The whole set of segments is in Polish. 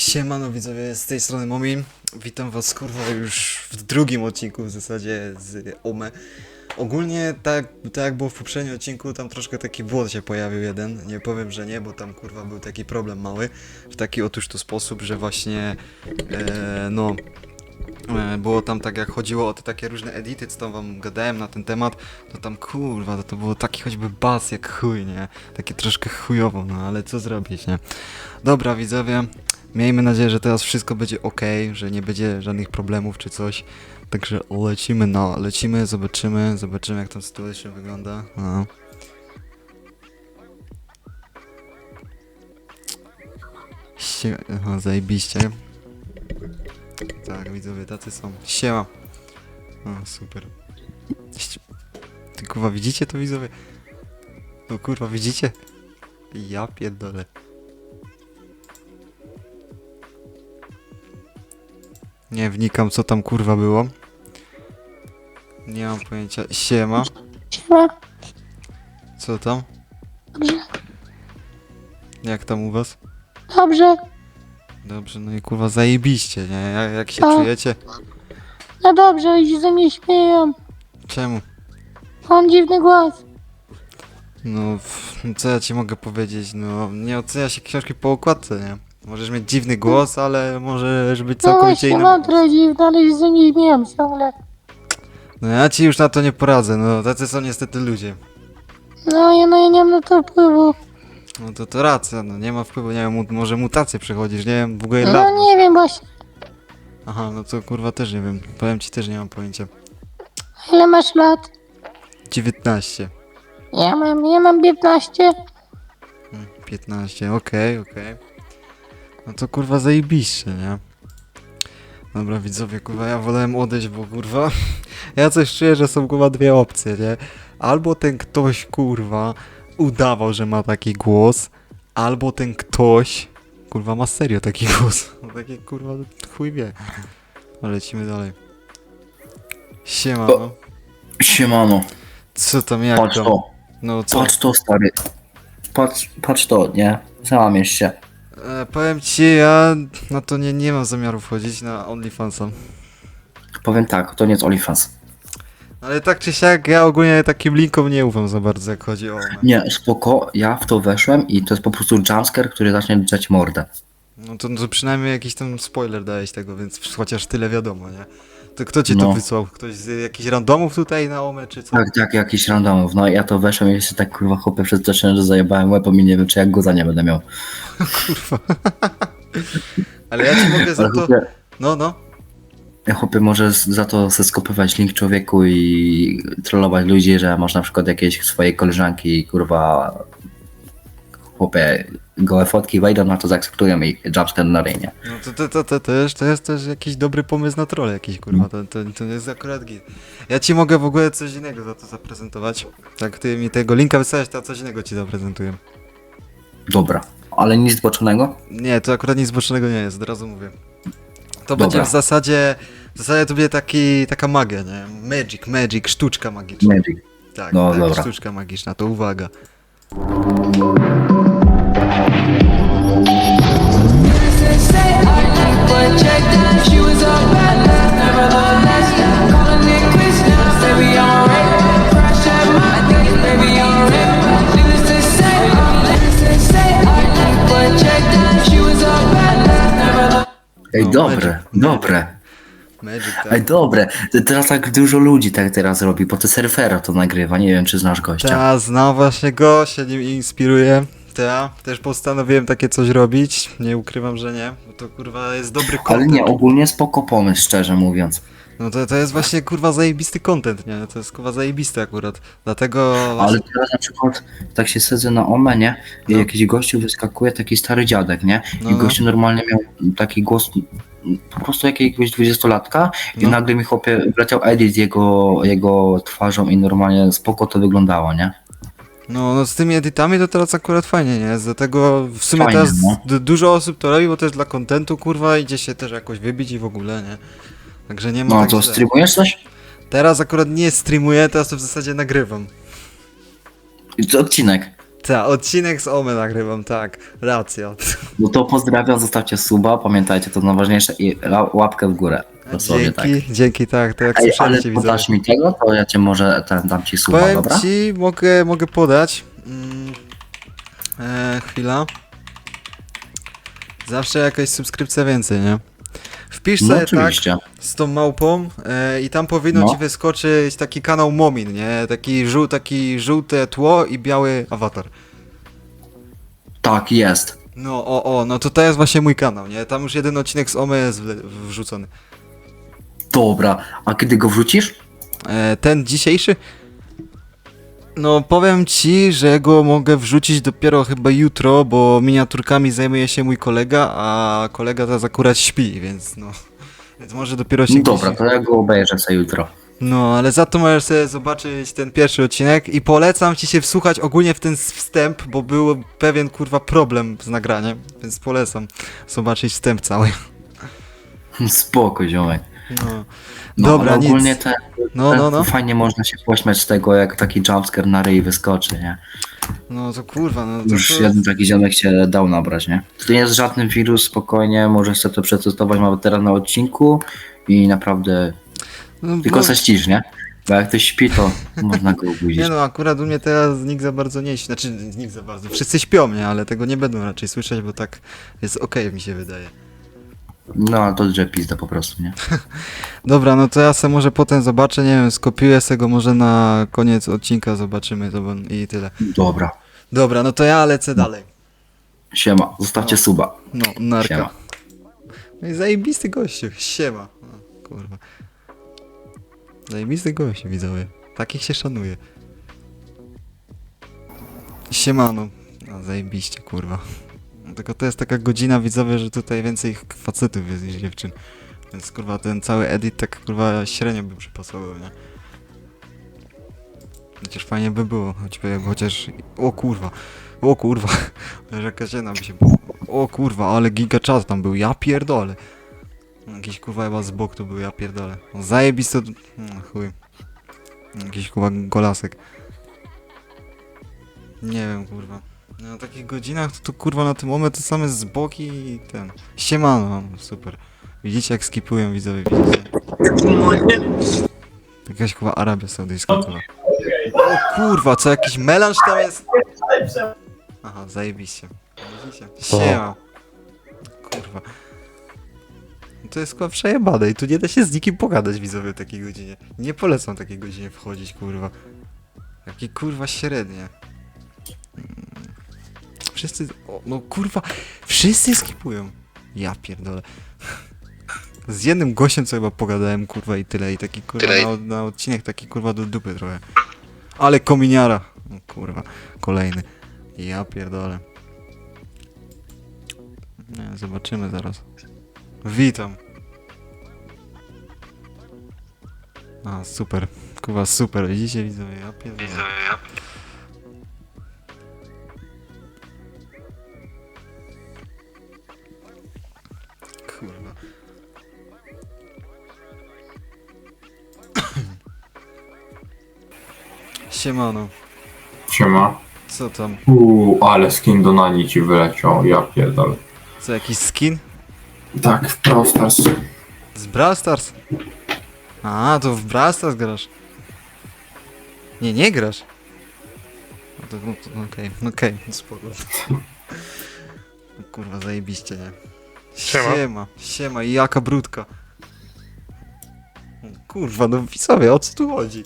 Siemano widzowie, z tej strony Momin. Witam was kurwa już w drugim odcinku w zasadzie z OME. Ogólnie tak, tak jak było w poprzednim odcinku, tam troszkę taki błąd się pojawił jeden. Nie powiem, że nie, bo tam kurwa był taki problem mały. W taki otóż to sposób, że właśnie e, no e, było tam tak jak chodziło o te takie różne edity, co tam wam gadałem na ten temat, to tam kurwa, to, to było taki choćby bas jak chuj, nie? Takie troszkę chujowo, no ale co zrobić, nie? Dobra widzowie, miejmy nadzieję, że teraz wszystko będzie ok, że nie będzie żadnych problemów czy coś. Także lecimy, no, lecimy, zobaczymy, zobaczymy jak tam sytuacja wygląda. No. Sie zajebiście. Tak, widzowie, tacy są. Siema. O, super. Ty kurwa, widzicie to widzowie? No kurwa, widzicie? Ja pierdolę. Nie wnikam co tam kurwa było. Nie mam pojęcia. Siema. Siema. Co tam? Dobrze. Jak tam u was? Dobrze. Dobrze, no i kurwa zajebiście, nie? Jak, jak się Tak. czujecie? No dobrze, i się ze mnie śmieją. Czemu? Mam dziwny głos. No, co ja ci mogę powiedzieć? No, nie ocenia się książki po okładce, nie? Możesz mieć dziwny głos, ale możesz być No całkowicie właśnie, inny. mam trochę dziwny, ale się ze mnie śmieją ciągle. No ja ci już na to nie poradzę, no tacy są niestety ludzie. No ja, no, ja nie mam na to wpływu. No to to racja, no nie ma wpływu, nie wiem, mu- może mutację przechodzisz, nie wiem, w ogóle lat. No nie wiem właśnie. Aha, no to kurwa też nie wiem, powiem ci też nie mam pojęcia. Ile masz lat? 19. Ja mam, ja mam 15. Hmm, 15, okej, okej. No to kurwa zajebiście, nie? Dobra widzowie, kurwa, ja wolałem odejść, bo kurwa, ja coś czuję, że są kurwa dwie opcje, nie? Albo ten ktoś, kurwa, udawał, że ma taki głos, albo ten ktoś, kurwa, ma serio taki głos. No takie, kurwa, chuj wie. No, lecimy dalej. Siema, O. no. Siemano, Co tam, jak patrz tam? to, No co? patrz to stary. Patrz, patrz to, nie? Załamiesz się. E, powiem ci, ja na to nie, nie mam zamiaru wchodzić na OnlyFansa. Powiem tak, to nie jest OnlyFans. Ale tak czy siak, ja ogólnie takim linkom nie ufam za bardzo, jak chodzi o one. Nie, spoko, ja w to weszłem i to jest po prostu jumpscare, który zacznie drzeć mordę. No to, to przynajmniej jakiś tam spoiler dałeś tego, więc chociaż tyle wiadomo, nie? To kto ci to No. wysłał? Ktoś z jakichś randomów tutaj na OME, czy co? Tak, tak, jakiś randomów. No ja to weszłem i się tak kurwa chłopie przestraszyłem, że zajebałem łeb, i nie wiem, czy jak go za nie będę miał. Kurwa. Ale ja ci mogę za Ale to... chłopie, No, no. ja chłopie może z- za to se skopiować link człowieku i trollować ludzi, że masz na przykład jakieś swoje koleżanki kurwa chłopie gołe fotki wejdą na to, zaakceptują i jumpscare na rynie. No to, to, to, to, też, to jest też jakiś dobry pomysł na troll jakiś, kurwa, to, to, to jest akurat git. Ja ci mogę w ogóle coś innego za to zaprezentować. Tak ty mi tego linka wysłałeś, to ja coś innego ci zaprezentuję. Dobra, ale nic zboczonego? Nie, to akurat nic zboczonego nie jest, od razu mówię. To Dobra. będzie w zasadzie, w zasadzie to będzie taki, taka magia, nie? Magic, magic, sztuczka magiczna. Magic. Tak, No, tak dobra. sztuczka magiczna, to uwaga. Ej, No, dobre, magic. dobre. Magic, Ej, tak. dobre. Te- Teraz tak dużo ludzi tak teraz robi, bo to surfera to nagrywa. Nie wiem, czy znasz gościa. Ta, znam właśnie go, się nim inspiruje. Ta, też postanowiłem takie coś robić. Nie ukrywam, że nie, bo to kurwa jest dobry Ale content. nie, ogólnie spoko pomysł, szczerze mówiąc. No to, to jest właśnie kurwa zajebisty content, nie? To jest kurwa zajebisty akurat. Dlatego Ale właśnie... teraz na przykład tak się siedzę na OME, nie? I No. jakiś gościu wyskakuje, taki stary dziadek, nie? No, I no. gościu normalnie miał taki głos po prostu jakiegoś dwudziestolatka i No. nagle mi chłopie wleciał edit z jego, jego twarzą i normalnie spoko to wyglądało, nie? No, no z tymi edytami to teraz akurat fajnie, nie? Dlatego w sumie Fajnie, teraz no. du- dużo osób to robi, bo to jest dla kontentu, kurwa, idzie się też jakoś wybić i w ogóle, nie? Także nie ma No tak to źle. streamujesz coś? Teraz akurat nie streamuję, teraz to w zasadzie nagrywam. I co, Odcinek. Ta, odcinek z Ome nagrywam, tak. Racja. No to pozdrawiam, zostawcie suba, pamiętajcie, to najważniejsze i la- łapkę w górę. Dosłownie tak. Dzięki, dzięki, tak, to jak Ej, ale słyszeliście widzowie. podasz mi tego, to ja cię może ten, dam ci suba, Powiem dobra? ci, mogę, mogę podać. Mm, e, chwila. Zawsze jakaś subskrypcja więcej, nie? Wpisz No sobie tak oczywiście. z tą małpą e, i tam powinno No. ci wyskoczyć taki kanał Momin, nie? Taki, żół, taki żółte tło i biały awatar. Tak, jest. No, o, o, no to to jest właśnie mój kanał, nie? Tam już jeden odcinek z Ome jest wrzucony. Dobra, a kiedy go wrzucisz? E, ten dzisiejszy? No powiem ci, że go mogę wrzucić dopiero chyba jutro, bo miniaturkami zajmuje się mój kolega, a kolega teraz akurat śpi, więc no... Więc może dopiero się No dobra, to ja go obejrzę sobie jutro. No, ale za to możesz sobie zobaczyć ten pierwszy odcinek i polecam ci się wsłuchać ogólnie w ten wstęp, bo był pewien kurwa problem z nagraniem, więc polecam zobaczyć wstęp cały. Spoko, ziomek. No. No, Dobra, ale nic. ogólnie te, No, te, no, no. fajnie można się pośmiać z tego, jak taki jumpscare na ryj wyskoczy, nie? No to kurwa, no to, Już to... jeden taki ziomek się dał nabrać, nie? To nie jest żaden wirus, spokojnie, możesz sobie to przetestować nawet teraz na odcinku i naprawdę No, tylko bo- se ścisz, nie? Bo jak ktoś śpi, to można go obudzić. Nie no, akurat u mnie teraz nikt za bardzo nie śpi, znaczy nikt za bardzo, wszyscy śpią, nie, ale tego nie będą raczej słyszeć, bo tak jest okej mi się wydaje. No, ale to drze pizda po prostu, nie? Dobra, no to ja se może potem zobaczę, nie wiem, skopiuję se go może na koniec odcinka, zobaczymy to bo- i tyle. Dobra. Dobra, no to ja lecę dalej. Siema, zostawcie suba. No, narka. Siema. No i zajebisty gościu, siema. O, kurwa. Zajebisty gościu, widzowie. Takich się szanuje. Siemano. No, zajebiście, kurwa. No, Tylko to jest taka godzina, widzowie, że tutaj więcej facetów jest niż dziewczyn. Więc, kurwa, ten cały edit tak, kurwa, średnio by przypasował, nie? Chociaż fajnie by było, choćby, chociaż... O kurwa, o kurwa, że jakaś jedna by się... O kurwa, ale giga czas tam był, ja pierdolę. Jakiś kurwa chyba z boku to był, ja pierdolę. Zajebiste... No, chuj. Jakiś kurwa golasek. Nie wiem, kurwa. Na takich godzinach to, to kurwa na tym moment to same z boki i ten. Siemano, no, super. Widzicie jak skipują widzowie, widzicie? Jakaś kurwa Arabia Saudyjska kurwa. O kurwa, co jakiś melanż tam jest? Aha, zajebiście. Widzicie? Siema. Kurwa. To jest kurwa przejebane i tu nie da się z nikim pogadać widzowie w takiej godzinie. Nie polecam takiej godzinie wchodzić, kurwa. Jakie kurwa średnie. Wszyscy... O, no kurwa, wszyscy skipują. Ja pierdolę. Z jednym gościem co chyba pogadałem, kurwa i tyle. I taki kurwa na, na odcinek taki kurwa do dupy trochę. Ale kominiara. O, kurwa, kolejny. Ja pierdolę. Nie, zobaczymy zaraz. Witam. A, super. Kurwa, super. Widzicie, widzowie? Ja pierdolę. Siemano. Siema. Co tam? Uuu, ale skin do Nani ci wyleciał, ja pierdolę. Co, jakiś skin? Tak, w Brawl Stars. Z Brawl Stars? A, to w Brawl Stars grasz. Nie, nie grasz. No to, no to okej, okej, spoko. No Kurwa, zajebiście, nie? Siema. Siema, siema i jaka brudka. Kurwa, no widzowie, o co tu chodzi?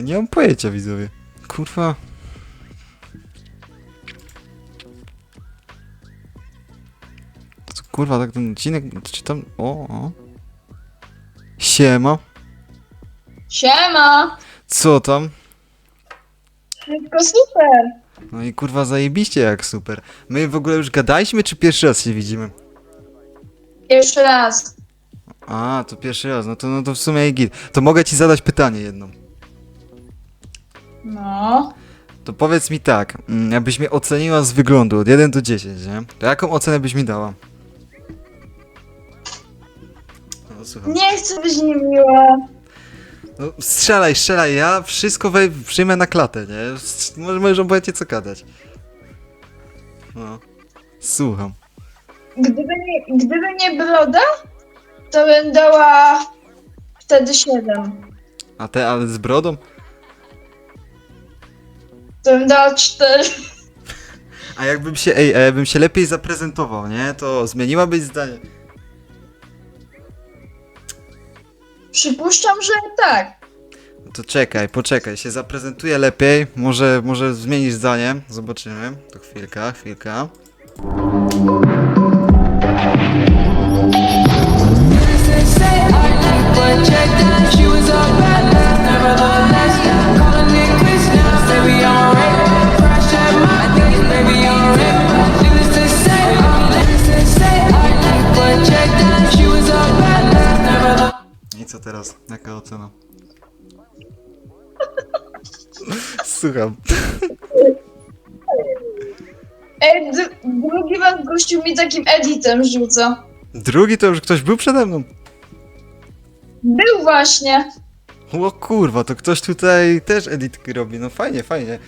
Ja nie mam pojęcia, widzowie. Kurwa. To co, kurwa, tak ten odcinek, czy tam... O, o. Siema. Siema! Co tam? Wszystko super! No i kurwa zajebiście jak super. My w ogóle już gadaliśmy, czy pierwszy raz się widzimy? Jeszcze raz. A, to pierwszy raz, no to, no to w sumie i git. To mogę ci zadać pytanie jedno. No. To powiedz mi tak, mm, jakbyś mnie oceniła z wyglądu od 1 do 10, nie? To jaką ocenę byś mi dała? No słucham. Nie chcę być niemiła. No strzelaj, strzelaj, ja wszystko wej przyjmę na klatę, nie? S- Może możesz obojętnie co gadać. No. Słucham. Gdyby nie, gdyby nie broda, to bym dała wtedy 7. A te, ale z brodą? Bym dała 4. A jakbym się, ej, a jakbym się lepiej zaprezentował, nie? To zmieniłabyś zdanie. Przypuszczam, że tak. No to czekaj, poczekaj, się zaprezentuję lepiej. Może, może zmienisz zdanie. Zobaczymy. To chwilka, chwilka. But check that she teraz? Jaka ocena? Słucham. Ej, d- drugi was gościu mi takim editem rzuca. Drugi to już ktoś był przede mną. Był właśnie. O kurwa, to ktoś tutaj też editki robi. No fajnie, fajnie.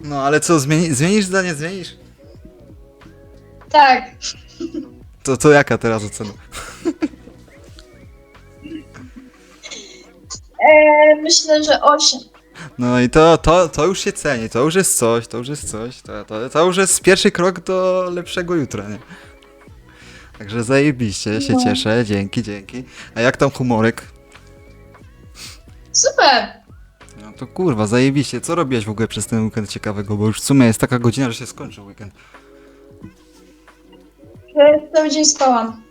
No ale co, zmieni zmienisz zdanie, zmienisz? Tak. To, to jaka teraz ocena? E, myślę, że 8. No i to, to, to już się ceni, to już jest coś, to już jest coś, to, to, to już jest pierwszy krok do lepszego jutra, nie? Także zajebiście, się No. cieszę, dzięki, dzięki. A jak tam humorek? Super. No to kurwa, zajebiście, co robiłeś w ogóle przez ten weekend ciekawego, bo już w sumie jest taka godzina, że się skończył weekend. Cały dzień spałam.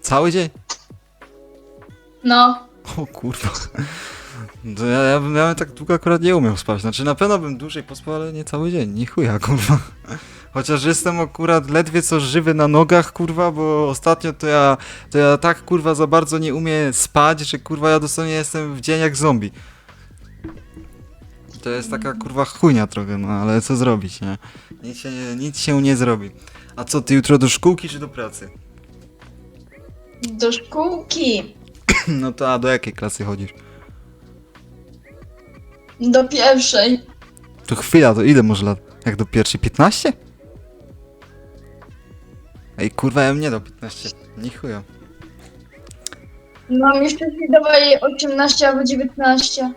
Cały dzień? No. O kurwa. To ja, ja, tak długo akurat nie umiał spać. Znaczy na pewno bym dłużej pospał, ale nie cały dzień. Nie chuja, kurwa. Chociaż jestem akurat ledwie co żywy na nogach, kurwa, bo ostatnio to ja, to ja tak kurwa za bardzo nie umiem spać, że kurwa ja dosłownie jestem w dzień jak zombie. To jest taka kurwa chujnia trochę, no ale co zrobić, nie? Nic się nie, nic się nie zrobi. A co, ty jutro do szkółki czy do pracy? Do szkółki. No to a do jakiej klasy chodzisz? Do pierwszej. To chwila, to ile może lat? Jak do pierwszej? 15? Ej, kurwa, ja bym nie do 15. Nie chuja. No mi wcześniej dawali 18 albo 19.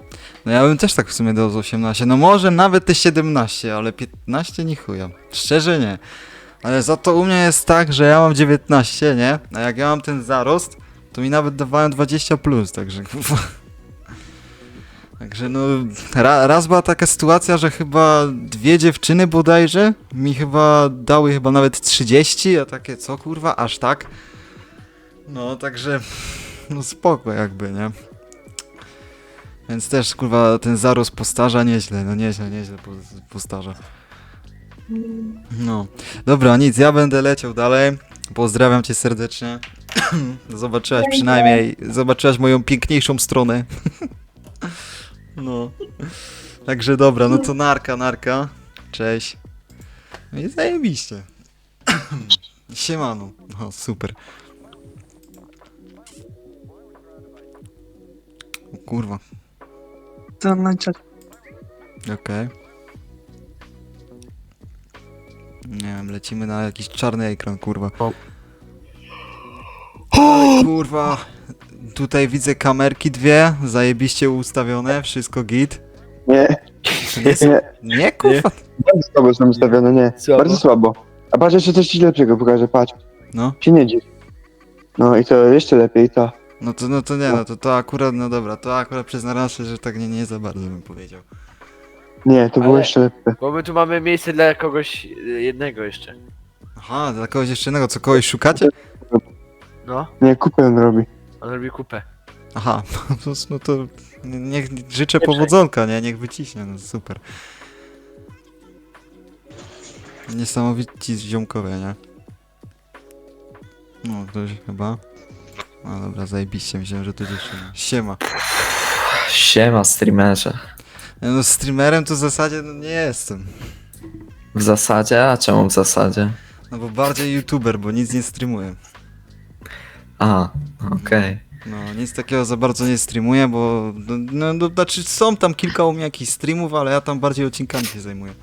No ja bym też tak w sumie do 18. No może nawet te 17, ale 15 nie chuja. Szczerze nie. Ale za to u mnie jest tak, że ja mam 19, nie? A jak ja mam ten zarost, to mi nawet dawają 20 plus, także kurwa. Także no, ra, raz była taka sytuacja, że chyba dwie dziewczyny bodajże mi chyba dały chyba nawet 30, a takie co kurwa, aż tak? No, także no spoko jakby, nie? Więc też kurwa ten zarost postarza nieźle, no nieźle, nieźle po- postarza. No, dobra, nic, ja będę leciał dalej. Pozdrawiam cię serdecznie. Zobaczyłaś przynajmniej, zobaczyłaś moją piękniejszą stronę. No. Także dobra, no to narka, narka. Cześć. No i zajebiście. Siemano. No, super. O kurwa, To na czat. okej. Nie wiem, lecimy na jakiś czarny ekran, kurwa. Kurwa. Tutaj widzę kamerki dwie, zajebiście ustawione, wszystko git. Nie, nie, są... nie, nie kurwa. bardzo słabo są ustawione, nie. Słabo? Bardzo słabo. A patrz, jeszcze coś ci lepszego pokażę, patrz. No, Się nie dziw. No i to jeszcze lepiej, to. no to, no to nie, no to, to akurat, no dobra, to akurat przyznam się, że tak nie, nie za bardzo bym powiedział. Nie, to było Ale- jeszcze lepsze. Bo my tu mamy miejsce dla kogoś y, jednego jeszcze. Aha, dla kogoś jeszcze innego, co kogoś szukacie? No, Nie, kupę on robi. on robi kupę. Aha, no to, no to nie- niech życzę powodzonka, nie? Niech wyciśnie, no super. Niesamowici ziomkowie, nie? No, ktoś chyba. No dobra, zajebiście, myślałem, że to dziewczyna. Siema. Siema, streamerze. No streamerem to w zasadzie no, nie jestem. W zasadzie? A czemu w zasadzie? No bo bardziej youtuber, bo nic nie streamuję. A, okej. No, nic takiego za bardzo nie streamuję, bo no, no, no, znaczy są tam kilka u mnie jakichś streamów, ale ja tam bardziej odcinkami się zajmuję.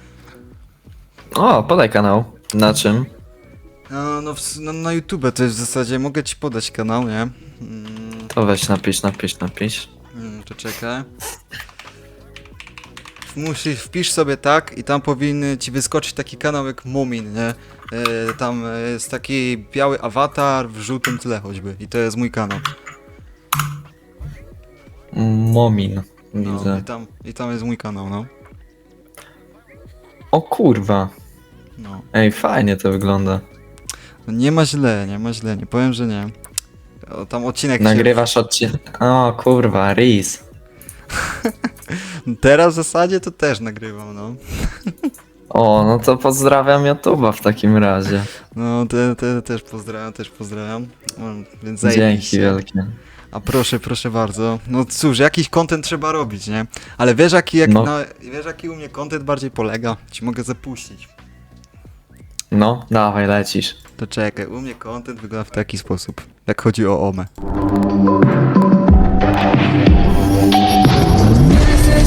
O, podaj kanał. Na czym? No, no, w, no na YouTube to jest w zasadzie, mogę ci podać kanał, nie? Mm, To weź napisz, napisz, napisz. mm, to czekaj. Musisz, wpisz sobie tak i tam powinny ci wyskoczyć taki kanał jak Mumin, nie? E, tam e, jest taki biały awatar w żółtym tle choćby i to jest mój kanał. Momin. No, Widzę. i, tam, I tam jest mój kanał, no. O kurwa. no. Ej, fajnie to wygląda. No nie ma źle, nie ma źle, nie powiem, że nie. O, tam odcinek Nagrywasz odcinek. O kurwa, Riz. się... Teraz w zasadzie to też nagrywam, no. O, no to pozdrawiam YouTube'a w takim razie. No, te, te, też pozdrawiam, też pozdrawiam. No, więc Dzięki zajebiście. wielkie. A proszę, proszę bardzo. No cóż, jakiś content trzeba robić, nie? Ale wiesz jaki, jak No. na, wiesz jaki u mnie content bardziej polega? Ci mogę zapuścić. No, dawaj, lecisz. To czekaj, u mnie content wygląda w taki sposób, jak chodzi o OME.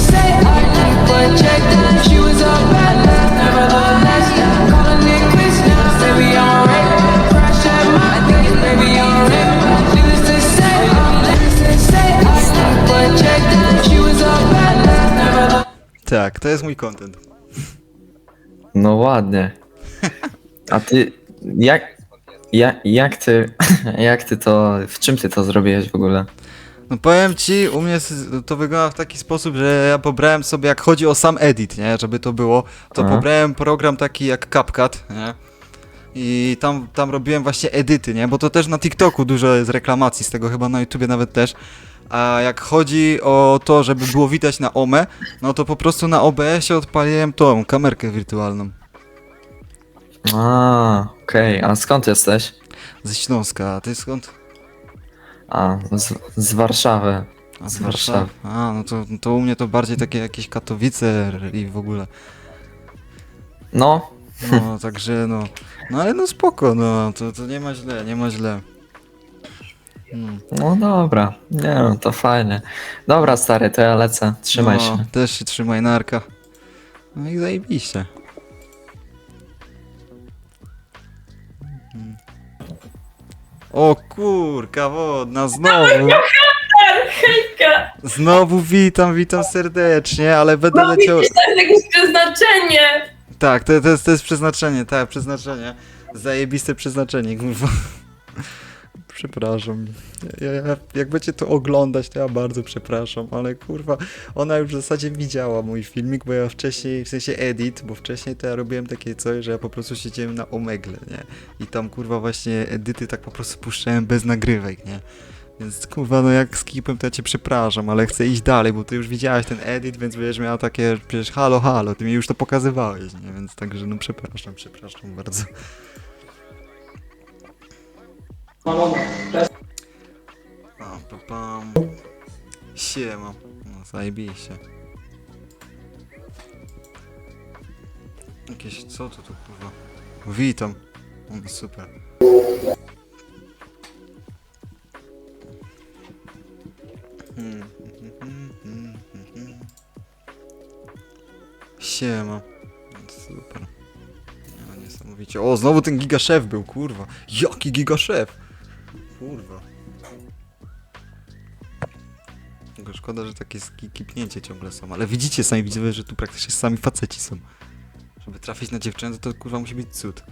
say I like, but check that she Tak, to jest mój content. No ładnie. A ty, jak, jak, jak ty, jak ty to, w czym ty to zrobiłeś w ogóle? No powiem ci, u mnie s- to wygląda w taki sposób, że ja pobrałem sobie, jak chodzi o sam edit, nie, żeby to było, to Aha. pobrałem program taki jak CapCut, nie, i tam, tam robiłem właśnie edyty, nie, bo to też na TikToku dużo jest reklamacji z tego, chyba na YouTubie nawet też, a jak chodzi o to, żeby było widać na OME, no to po prostu na OBS-ie odpaliłem tą kamerkę wirtualną A, okej, a skąd jesteś? ze Śląska, a ty skąd? A, z, z Warszawy. A, Z. Warszawy. A, no to, to u mnie to bardziej takie jakieś Katowice i w ogóle. No, No, także no. No ale no spoko, no, to, to nie ma źle, nie ma źle. Hmm. no dobra, nie no, to fajnie. Dobra stary, to ja lecę, trzymaj no, się. Też się trzymaj narka. No i zajebiście. Mhm. O kurka wodna, znowu. Znowu witam, witam serdecznie, ale będę No leciał... widzisz, to jest jakieś przeznaczenie. Tak, to, to, jest, to jest przeznaczenie, tak, przeznaczenie. Zajebiste przeznaczenie, kurwa. Przepraszam. Ja, ja, jak będziecie to oglądać, to ja bardzo przepraszam, ale kurwa, ona już w zasadzie widziała mój filmik, bo ja wcześniej, w sensie edit, bo wcześniej to ja robiłem takie coś, że ja po prostu siedziałem na omegle, nie? I tam kurwa właśnie edyty tak po prostu puszczałem bez nagrywek, nie? Więc kurwa, no jak skipem to ja cię przepraszam, ale chcę iść dalej, bo ty już widziałeś ten edit, więc będziesz miała takie, przecież halo, halo, ty mi już to pokazywałeś, nie? Więc także no przepraszam, przepraszam bardzo. A, pa, pam. Siema. No zajebiście. Jakieś, co to tu kurwa? Witam. No, super. Siema. Super. No, niesamowicie. O, znowu ten gigaszef był, kurwa. Jaki gigaszef? Kurwa. Tylko szkoda, że takie kipnięcie ciągle są, ale widzicie sami, widzicie, że tu praktycznie sami faceci są. Żeby trafić na dziewczynę, to, to kurwa musi być cud.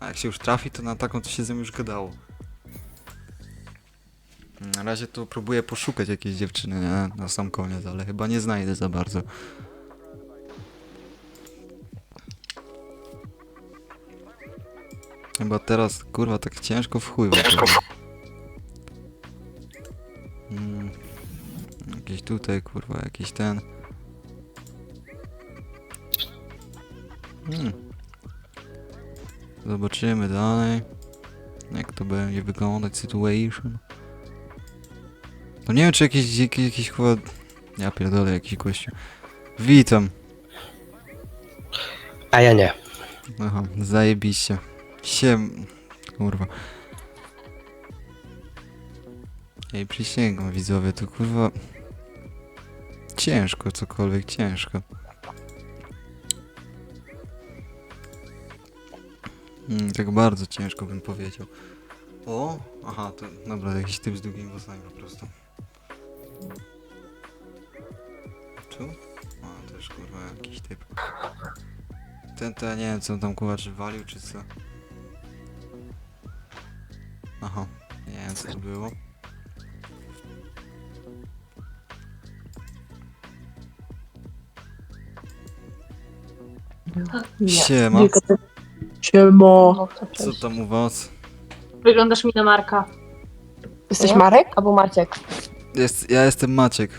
A jak się już trafi, to na taką to się z nią już gadało. Na razie to próbuję poszukać jakiejś dziewczyny nie? na sam koniec, ale chyba nie znajdę za bardzo. Chyba teraz, kurwa, tak ciężko w chuj. Ciężko w mm, Jakiś tutaj, kurwa, jakiś ten. Hmm. Zobaczymy dalej. Jak to będzie wyglądać situation. No nie wiem, czy jakiś, jakiś, jakiś chyba... Ja pierdolę, jakiś gościu. Witam. A ja nie. Aha, zajebiście. Siem... Kurwa. Ej, przysięgam widzowie, to kurwa... Ciężko, cokolwiek ciężko. Mm, tak bardzo ciężko bym powiedział. O! Aha, to dobra, jakiś typ z długimi włosami po prostu. Tu? A, też kurwa jakiś typ. Ten ja nie wiem co on tam kurwa czy walił czy co. Aha, nie wiem co to było. Siema, Siemo. co tam u was? Wyglądasz mi na Marka. Jesteś Marek albo Maciek? Jest, ja jestem Maciek.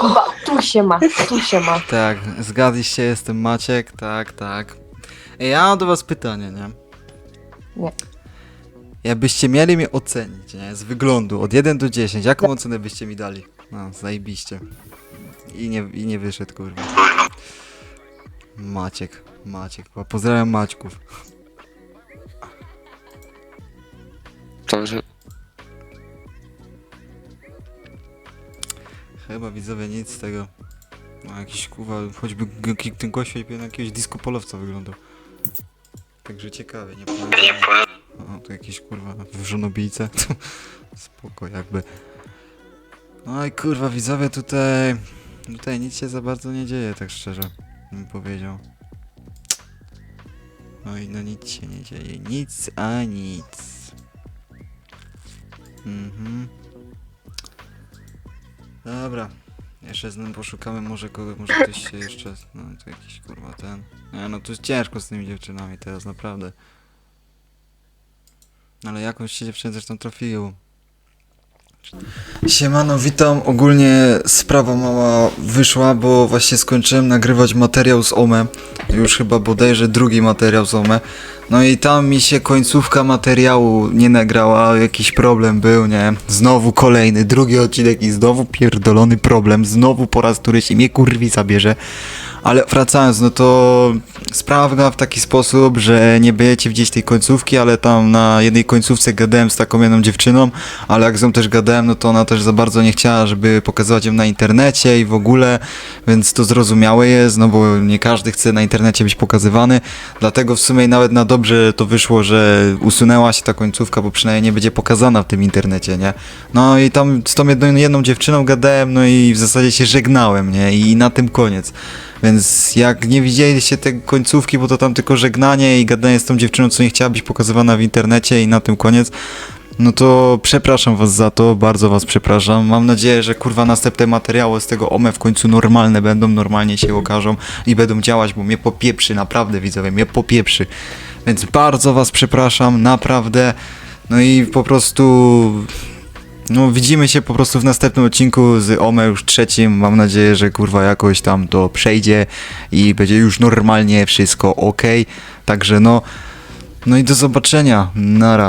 Chyba tu się ma, tu się ma. Tak, zgadliście, jestem Maciek, tak, tak. Ja mam do was pytanie, nie? Nie. Jakbyście mieli mnie ocenić, nie? Z wyglądu, od 1 do 10, jaką ocenę byście mi dali? No, zajebiście. I nie, I nie wyszedł, kurwa. Maciek, Maciek, po- pozdrawiam Maćków. Dobrze. Chyba widzowie nic z tego. No jakiś kurwa, choćby g- g- ten jakby na jakiegoś disco polowca wyglądał. Także ciekawie, nie powiem. O, to jakiś kurwa żonobijce. Spoko jakby. No i kurwa widzowie tutaj... Tutaj nic się za bardzo nie dzieje, tak szczerze bym powiedział. No i no nic się nie dzieje. Nic a nic. Mhm. Dobra. Jeszcze z nim poszukamy, może kogo, może ktoś się jeszcze, no to jakiś kurwa ten. No, jest ciężko z tymi dziewczynami teraz, naprawdę. Ale jakąś się dziewczynę zresztą trafiło. Siemano, witam. Ogólnie sprawa mała wyszła, bo właśnie skończyłem nagrywać materiał z OME. Już chyba bodajże drugi materiał z OME. No i tam mi się końcówka materiału nie nagrała, jakiś problem był, nie? Znowu kolejny, drugi odcinek i znowu pierdolony problem, znowu po raz któryś mnie kurwi zabierze. Ale wracając, no to sprawa w taki sposób, że nie będziecie widzieć tej końcówki, ale tam na jednej końcówce gadałem z taką jedną dziewczyną, ale jak z nią też gadałem, no to ona też za bardzo nie chciała, żeby pokazywać ją na internecie i w ogóle, więc to zrozumiałe jest, no bo nie każdy chce na internecie być pokazywany, dlatego w sumie nawet na dobrze to wyszło, że usunęła się ta końcówka, bo przynajmniej nie będzie pokazana w tym internecie, nie? No i tam z tą jedną, jedną dziewczyną gadałem, no i w zasadzie się żegnałem, nie? I na tym koniec. Więc jak nie widzieliście tej końcówki, bo to tam tylko żegnanie i gadanie z tą dziewczyną, co nie chciała być pokazywana w internecie i na tym koniec, no to przepraszam was za to, bardzo was przepraszam. Mam nadzieję, że kurwa następne materiały z tego OME w końcu normalne będą, normalnie się okażą i będą działać, bo mnie popieprzy, naprawdę widzowie, mnie popieprzy. Więc bardzo was przepraszam, naprawdę. No i po prostu no widzimy się po prostu w następnym odcinku z OME już trzecim. Mam nadzieję, że kurwa jakoś tam to przejdzie i będzie już normalnie wszystko ok. Także no, no i do zobaczenia. Nara.